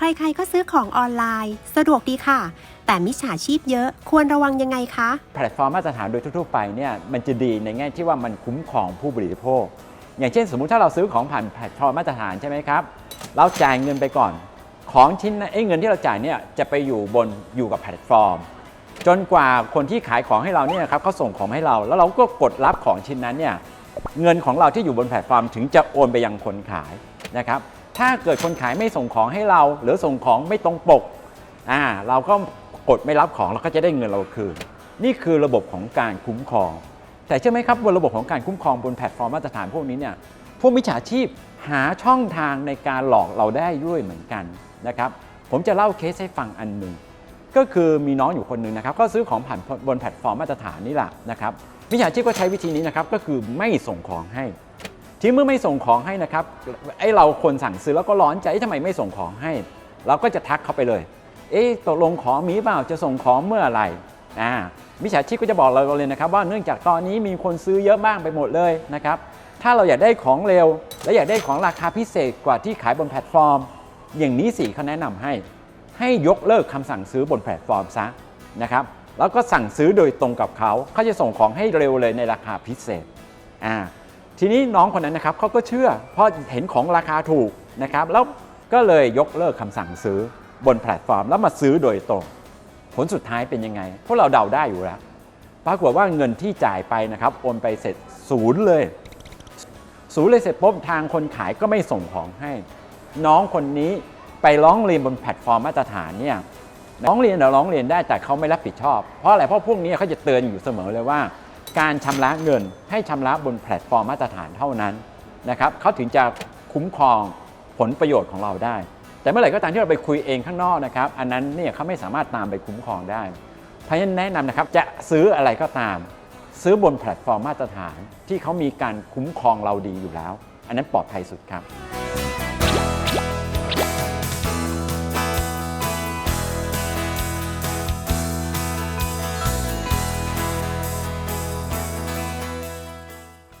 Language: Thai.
ใครๆก็ซื้อของออนไลน์ สะดวกดีค่ะ แต่มิจฉาชีพเยอะควรระวังยังไงคะ แพลตฟอร์มมาตรฐานโดยทั่วๆไปเนี่ยมันจะดีในแง่ที่ว่ามันคุ้มครองผู้บริโภค อย่างเช่น สมมุติถ้าเราซื้อของผ่านแพลตฟอร์มมาตรฐานใช่ไหมครับเราจ่ายเงินไปก่อน ของชิ้นนั้นเอ้เงินที่เราจ่ายเนี่ยจะไปอยู่บนอยู่กับแพลตฟอร์ม จนกว่าคนที่ขายของให้เราเนี่ยครับเขาส่งของให้เรา แล้วเราก็กดรับของชิ้นนั้นเนี่ยเงินของเราที่อยู่บนแพลตฟอร์มถึงจะโอนไปยังคนขายนะครับ ถ้าเกิดคนขายไม่ส่งของให้เรา หรือส่งของไม่ตรงปกอ่าเราก็กดไม่รับของเราก็จะได้เงินเราคืน นี่คือระบบของการคุ้มครอง แต่เชื่อไหมครับบนระบบของการคุ้มครองบนแพลตฟอร์มมาตรฐานพวกนี้เนี่ยพวกมิจฉาชีพหาช่องทางในการหลอกเราได้ด้วยเหมือนกันนะครับผมจะเล่าเคสให้ฟังอันหนึ่งก็คือมีน้องอยู่คนหนึ่งนะครับก็ซื้อของผ่านบนแพลตฟอร์มมาตรฐานนี่แหละนะครับมิจฉาชีพก็ใช้วิธีนี้นะครับก็คือไม่ส่งของให้ ที่เมื่อไม่ส่งของให้นะครับไอเราคนสั่งซื้อแล้วก็ร้อนใจทำไมไม่ส่งของให้ เราก็จะทักเขาไปเลย เอ๊ะตกลงของมีเปล่าจะส่งของเมื่อไหร่อ่ามิจฉาชีพก็จะบอกเราเลยนะครับว่าเนื่องจากตอนนี้มีคนซื้อเยอะมากไปหมดเลยนะครับถ้าเราอยากได้ของเร็ว และอยากได้ของราคาพิเศษกว่าที่ขายบนแพลตฟอร์ม อย่างนี้สิเขาแนะนำให้ ให้ยกเลิกคำสั่งซื้อบนแพลตฟอร์มซะนะครับแล้วก็สั่งซื้อโดยตรงกับเขาเขาจะส่งของให้เร็วเลยในราคาพิเศษอ่า ทีนี้น้องคนนั้นนะครับเขาก็เชื่อเพราะเห็นของราคาถูกนะครับแล้วก็เลยยกเลิกคำสั่งซื้อบนแพลตฟอร์ม แล้วมาซื้อโดยตรง ผลสุดท้ายเป็นยังไง พวกเราเดาได้อยู่แล้วปรากฏว่าเงินที่จ่ายไปนะครับโอนไปเสร็จศูนย์เลยศูนย์เลยเสร็จปุ๊บทางคนขายก็ไม่ส่งของให้ น้องคนนี้ไปร้องเรียนบนแพลตฟอร์มมาตรฐานเนี่ยร้องเรียนเดี๋ยวร้องเรียนได้แต่เขาไม่รับผิดชอบ เพราะอะไรเพราะพวกนี้เขาจะเตือนอยู่เสมอเลยว่า การชำระเงินให้ชำระบนแพลตฟอร์มมาตรฐานเท่านั้นนะครับเขาถึงจะคุ้มครองผลประโยชน์ของเราได้ แต่เมื่อไหร่ก็ตามที่เราไปคุยเองข้างนอกนะครับอันนั้นเนี่ยเขาไม่สามารถตามไปคุ้มครองได้เพราะฉะนั้นแนะนำนะครับจะซื้ออะไรก็ตาม ซื้อบนแพลตฟอร์มมาตรฐานที่เขามีการคุ้มครองเราดีอยู่แล้ว อันนั้นปลอดภัยสุดครับ